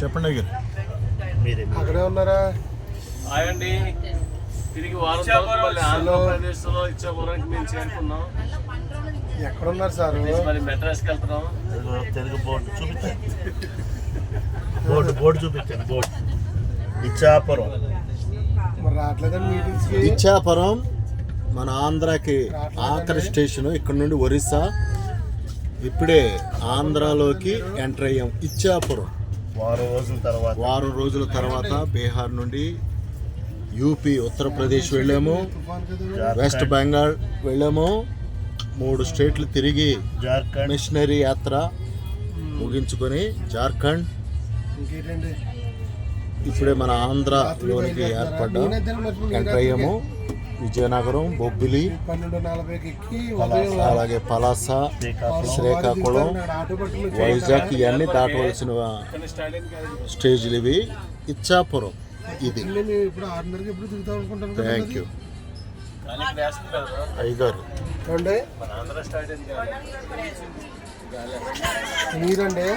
చెప్పండి అక్కడే ఉన్నారా? ఆగండి. తిరిగి వారం తర్వాత మళ్ళీ ఆంధ్రప్రదేశ్లో ఇచ్చాపురానికి మేము చేరుకున్నాం. ఎక్కడ ఉన్నారు సార్ మరి మెడ్రాస్కి వెళ్తున్నాం. తెలుగు బోర్డు చూపించండి బోర్డు బోర్డు చూపించండి బోర్డు. ఇచ్చాపురం. మరి రావట్లేదండి ఇచ్చాపురం మన ఆంధ్రాకి ఆఖరి స్టేషన్ ఇక్కడ నుండి ఒరిస్సా ఇప్పుడే ఆంధ్రాలోకి ఎంటర్ అయ్యాం. ఇచ్చాపురం. వారం రోజుల తర్వాత. వారం రోజుల తర్వాత బీహార్ నుండి యూపీ ఉత్తరప్రదేశ్ వెళ్ళాము. వెస్ట్ బెంగాల్ వెళ్ళాము. మూడు స్టేట్లు తిరిగి జార్ఖండ్. మిషనరీ యాత్ర ముగించుకొని జార్ఖండ్. ఇప్పుడే మన ఆంధ్రలోనికి ఏర్పడ్డాం. ఎంటర్ అయ్యాము. విజయనగరం బొబ్బిలి అలాగే పలాస శ్రీకాకుళం. వైజాగ్ ఇవన్నీ దాటవలసిన స్టేజ్లు ఇవి. ఇచ్చాపురం ఇది. థ్యాంక్ యూ అయ్యగారు. కాదు. మీరండి?